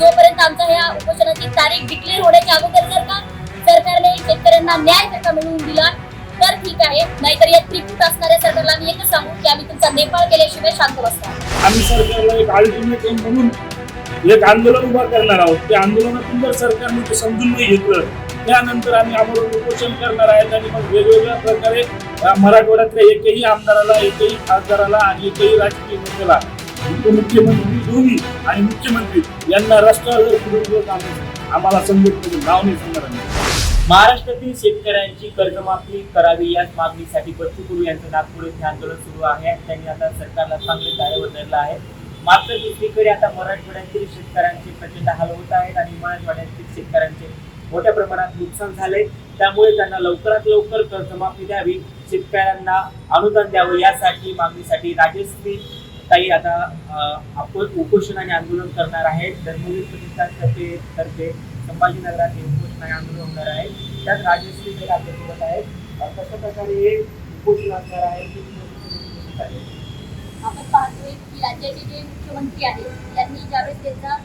जोपर्यंत आमच्या ह्या उपोषणाची तारीख डिक्लेअर होण्याच्या अगोदर जर का सरकारने शेतकऱ्यांना न्याय जर का मिळवून दिला तर ठीक आहे. नाहीतर या त्रिकूट असणाऱ्या सरकारला आम्ही एकच सांगू की आम्ही तुमचा नेपाळ केल्याशिवाय शांत बसणार. आम्ही सरकारला एक अल्टिमेटम म्हणून एक आंदोलन उभा करणार आहोत. त्या आंदोलनातून जर सरकारने ते समजून नाही घेतलं त्यानंतर आम्ही आमरण उपोषण करणार आहेत आणि मग वेगवेगळ्या प्रकारे मराठवाड्यातल्या एकही आमदाराला एकही खासदाराला आणि एकही राजकीय नेत्याला उपमुख्यमंत्री दोन्ही आणि मुख्यमंत्री यांना रस्त्यावर आम्हाला संघटनेचं नाव नाही सांगणार महाराष्ट्रातील शेतकऱ्यांची कर्जमाफी करावी याच मागणीसाठी बच्चू कडू यांचं नागपूर येथे आंदोलन सुरू आहे आणि त्यांनी आता सरकारला चांगले दारेवर धरलं आहे. मात्र दुसरीकडे आता मराठवाड्यातील शेतकऱ्यांचे प्रचंड हाल होत आहेत आणि मराठवाड्यातील शेतकऱ्यांचे मोठ्या प्रमाणात नुकसान झाले त्यामुळे त्यांना लवकरात लवकर कर्जमाफी द्यावी शेतकऱ्यांना अनुदान द्यावं यासाठी मागणीसाठी राजश्री ताई आता आपण उपोषण आणि आंदोलन करणार आहेत. धर्मवीर प्रतिष्ठानतर्फे तर्फे संभाजीनगरात हे उपोषण आणि आंदोलन होणार आहे. त्यात राजश्री ताई आपल्यासोबत आहेत. कशा प्रकारे हे उपोषण असणार आहे आपण पाहतोय की राज्याचे जे मुख्यमंत्री आहेत त्यांनी ज्यावेळेस त्यांचा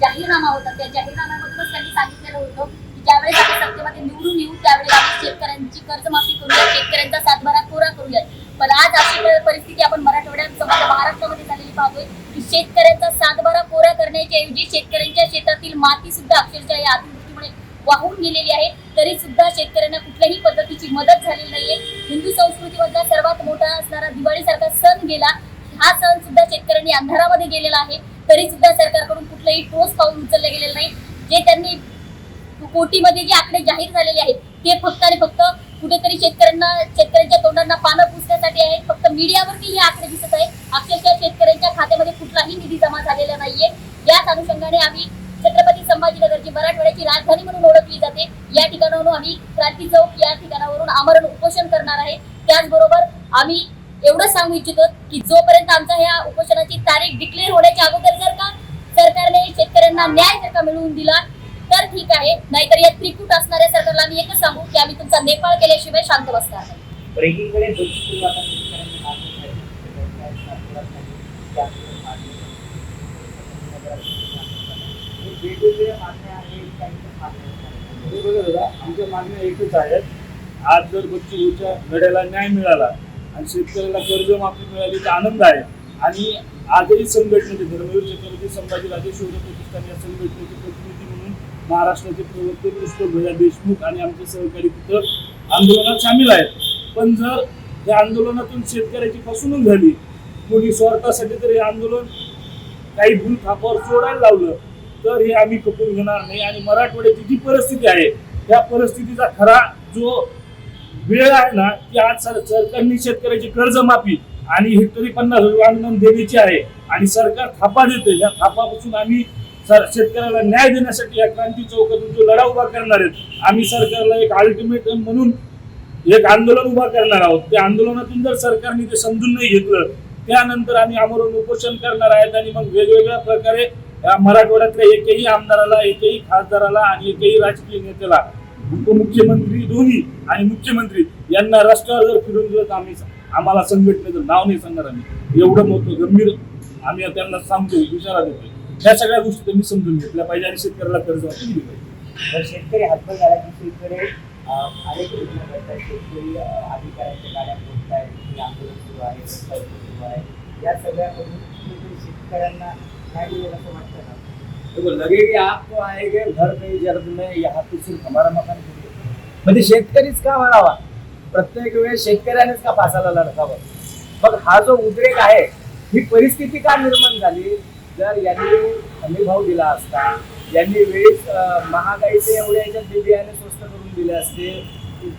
जाहीरनामा होता त्या जाहीरनाम्यामधूनच त्यांनी सांगितलेलं होतं की ज्यावेळेस आपण सत्तेमध्ये निवडून येऊ त्यावेळेस आपण शेतकऱ्यांची कर्जमाफी करूया शेतकऱ्यांचा सातबारा कोरा करूया पण आज अशी प- परिस्थिती आपण मराठवाड्यात समजा महाराष्ट्रामध्ये झालेली पाहतोय की शेतकऱ्यांचा सातबारा कोरा शेतकऱ्यांच्या शेतातील माती सुद्धा अक्षरशः या अतिवृष्टीमुळे वाहून गेलेली आहे. तरी सुद्धा शेतकऱ्यांना कुठल्याही पद्धतीची मदत झालेली नाहीये. हिंदू संस्कृतीमधला सर्वात मोठा असणारा दिवाळीसारखा सण गेला. हा सण सुद्धा शेतकऱ्यांनी अंधारामध्ये गेलेला आहे. तरी सुद्धा सरकारकडून कुठलंही ठोस पाऊल उचललं गेलेलं नाही. जे त्यांनी कोटीमध्ये जे आकडे जाहीर झालेले आहेत ते फक्त आणि फक्त कुठेतरी शेतकऱ्यांना शेतकऱ्यांच्या तोंडांना पानं पुसण्यासाठी आहेत. फक्त मीडियावरती हे आकडे दिसत आहे अक्षरशः शेतकऱ्यांच्या खात्यामध्ये कुठलाही निधी जमा झालेला नाहीये. अनुषंगाने आम्ही छत्रपती संभाजीनगर जी मराठवाड्याची राजधानी म्हणून ओळखली जाते. या ठिकाणावरून आम्ही क्रांती चौक या ठिकाणावरून आमरण उपोषण करणार आहे. त्याचबरोबर आम्ही एवढं सांगू इच्छितो की जोपर्यंत आमच्या ह्या उपोषणाची तारीख डिक्लेअर होण्याच्या अगोदर जर का सरकारने शेतकऱ्यांना न्याय जर का मिळवून दिला तर ठीक आहे. नाहीतर या त्रिकूट असणाऱ्या सरकारला आम्ही एकच सांगू की आम्ही तुमचा नेपाळ केल्याशिवाय शांत बसणार नाही तर एकीकडे बच्चू कडू आता शेतकऱ्यांची मागणी आहे. शेतकऱ्यांच्या नागपुरात नाही. त्या मागणी हे वेगवेगळ्या मागण्या आहेत मागण्या हे बघा दादा आमच्या मागण्या एकच आहेत. आज जर बच्चूच्या लढ्याला न्याय मिळाला आणि शेतकऱ्याला कर्जमाफी मिळाली तर आनंद आहे. आणि आजही संघटनेचे धर्मवीर छत्रपती संभाजीराजे शौर्य प्रतिष्ठान या संघटनेचे प्रतिनिधी म्हणून महाराष्ट्राचे प्रवक्ते पुष्पक देशमुख आणि आमचे सहकारी तिथं आंदोलनात सामील आहेत. पण जर या आंदोलनातून शेतकऱ्याची फसवणूक झाली कोणी स्वार्थासाठी तर हे आंदोलन काही भूल थापावर सोडायला लावलं तर हे आम्ही खपून घेणार नाही. आणि मराठवाड्याची जी परिस्थिती आहे त्या परिस्थितीचा खरा जो वेळ आहे ना की आज सर- सरकारने शेतकऱ्याची कर्जमाफी आणि हेक्टरी पन्नास हजार अनुदान देण्याची आहे आणि सरकार थापा देते या थापापासून आम्ही सर- शेतकऱ्याला न्याय देण्यासाठी या क्रांती चौकातून जो लढा उभा करणार आहेत आम्ही सरकारला एक अल्टिमेटम म्हणून एक आंदोलन उभा करणार आहोत. त्या आंदोलनातून जर सरकारने ते समजून नाही घेतलं त्यानंतर आम्ही आमरण उपोषण करणार आहेत आणि मग वेगवेगळ्या प्रकारे या मराठवाड्यातल्या एकही आमदाराला एकही खासदाराला आणि एकही राजकीय नेत्याला उपमुख्यमंत्री दोन्ही आणि मुख्यमंत्री यांना रस्त्यावर जर फिरून दिलं तर आम्ही आम्हाला संघटनेचं नाव नाही सांगणार आम्ही. एवढं मोठं गंभीर आम्ही त्यांना सांगतो विचारा देतो ह्या सगळ्या गोष्टी त्यांनी समजून घेतल्या पाहिजे आणि शेतकऱ्याला कर्ज दिली पाहिजे. शेतकरी हातभार झाला अनेक योजना करतात. शेतकरी अधिकाऱ्यांच्या गाड्या पोहोचत आहेत आंदोलन सुरू आहे सुरू आहे. या सगळ्या शेतकऱ्यांना न्याय मिळेल असं वाटतं देखो लगेगी आपको आएंगे घर में जर्द में यहाँ पे सिर्फ हमारा मकान म्हणजे शेतकरीच का म्हणावा प्रत्येक वेळेस शेतकऱ्यानेच का फासाला लढकावं मग हा जो उद्रेक आहे ही परिस्थिती का निर्माण झाली? जर यांनी हमी भाव दिला असता यांनी वेळीच महागाईचे एवढ्या याच्यात बियाणे स्वस्त करून दिले असते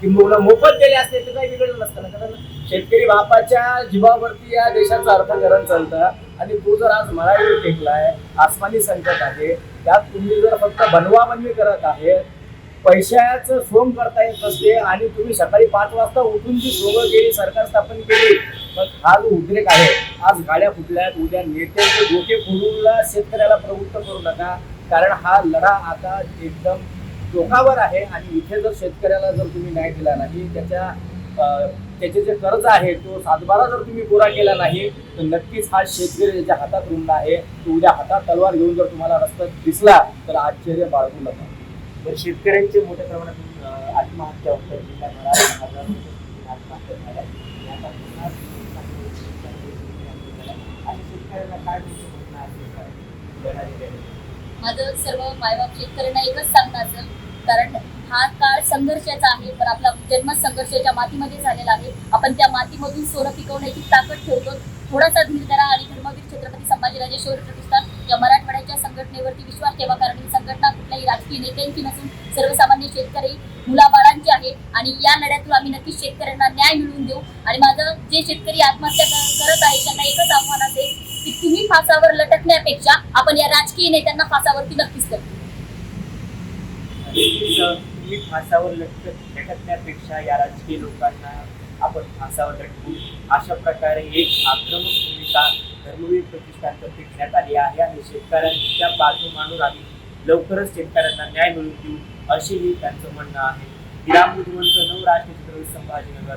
किंबहुना मोफत दिले असते तर काही बिघडलं नसतं ना. कारण शेतकरी बापाच्या जीवावरती या देशाचं अर्थकरण चालतं. आणि तो जर आज मराठी टेकलाय आसमानी संकट आहे त्यात तुम्ही जर फक्त बनवा बनवी करत आहे पैशाचं सोम करता येत नसते आणि तुम्ही सकाळी पाच वाजता उठून जी सोंग केली सरकार स्थापन केली पण हा जो उद्रेक आहे. आज गाड्या फुटल्यात उद्या नेत्यांचे डोके फोडून शेतकऱ्याला प्रवृत्त करू नका कारण हा लढा आता एकदम टोकावर आहे आणि इथे जर शेतकऱ्याला जर तुम्ही न्याय दिला नाही त्याच्या त्याचे जे कर्ज आहे तो सातबारा जर तुम्ही पुरा केला नाही तर नक्कीच हा शेतकरी ज्याच्या हातात रुंड आहे तो उद्या हातात तलवार घेऊन जर तुम्हाला रस्त्यात दिसला तर आश्चर्य बाळगू नका तर शेतकऱ्यांचे मोठ्या प्रमाणात आत्महत्या होतात आत्महत्या झाल्या शेतकऱ्यांना काय? माझं सर्व मायबाप शेतकऱ्यांना एकच सांगणं असेल कारण हा काळ संघर्षाचा आहे पण आपला जन्म संघर्षाच्या मातीमध्ये झालेला आहे. आपण त्या मातीमधून सोनं पिकवण्याची ताकद ठेवतो. थोडासा धीर धरा आणि धर्मवीर छत्रपती संभाजीराजे शौर्य प्रतिष्ठान या मराठवाड्याच्या संघटनेवरती विश्वास ठेवा कारण ही संघटना कुठल्याही राजकीय नेत्यांची नसून सर्वसामान्य शेतकरी मुलाबाळांची आहे. आणि या लढ्यातून आम्ही नक्कीच शेतकऱ्यांना न्याय मिळवून देऊ. आणि माझं जे शेतकरी आत्महत्या करत आहे त्यांना एकच आव्हान असेल की तुम्ही फासावर लटकण्यापेक्षा आपण या राजकीय नेत्यांना फासावरती नक्कीच करू तुम्ही फासावर लटकत लटकण्यापेक्षा या राजकीय लोकांना आपण फासावर लटकू अशा प्रकारे एक आक्रमक भूमिका धर्मवीर प्रतिष्ठानतर्फे घेण्यात आली आहे आणि शेतकऱ्यांच्या बाजू मानून आम्ही लवकरच शेतकऱ्यांना न्याय मिळवून देऊ असेही त्यांचं म्हणणं आहे. विराम बुद्धिवंत नऊ राष्ट्रीय संभाजीनगर.